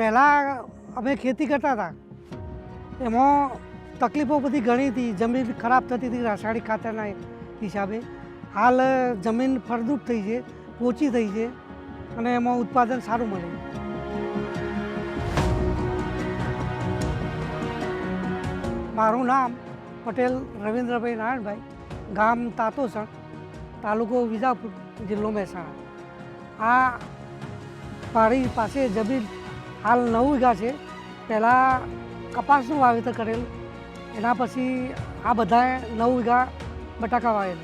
પહેલાં અમે ખેતી કરતા હતા. એમાં તકલીફો બધી ઘણી હતી. જમીન ખરાબ થતી હતી રાસાયણિક ખાતરના હિસાબે. હાલ જમીન ફળદ્રુપ થઈ છે, પોચી થઈ છે અને એમાં ઉત્પાદન સારું મળે. મારું નામ પટેલ રવિન્દ્રભાઈ નારાયણભાઈ, ગામ તાતોસણ, તાલુકો વિજાપુર જિલ્લો મહેસાણા. આ પાડી પાસે જમીન હાલ નવ વીઘા છે. પહેલાં કપાસનું વાવેતર કરેલું. એના પછી આ બધાએ નવ વીઘા બટાકા વાવેલ.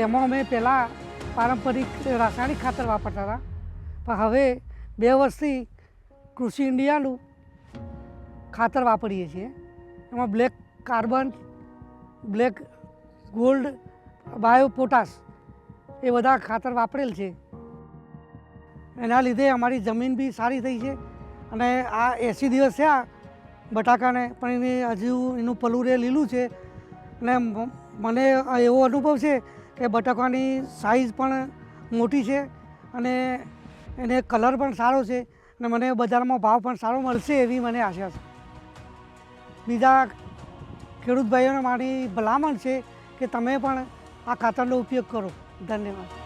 એમાં અમે પહેલાં પારંપરિક રાસાયણિક ખાતર વાપરતા હતા. પણ હવે બે વર્ષથી કૃષિ ઇન્ડિયાનું ખાતર વાપરીએ છીએ. એમાં black carbon, black gold, bio potash એ બધા ખાતર વાપરેલ છે. એના લીધે અમારી જમીન બી સારી થઈ છે. અને આ એંસી દિવસ થયા, બટાકાને પણ એને હજુ એનું પલુરે લીલું છે. અને મને એવો અનુભવ છે કે બટાકાની સાઇઝ પણ મોટી છે અને એને કલર પણ સારો છે અને મને બજારમાં ભાવ પણ સારો મળશે એવી મને આશા છે. બીજા ખેડૂત ભાઈઓને મારી ભલામણ છે કે તમે પણ આ ખાતરનો ઉપયોગ કરો. ધન્યવાદ.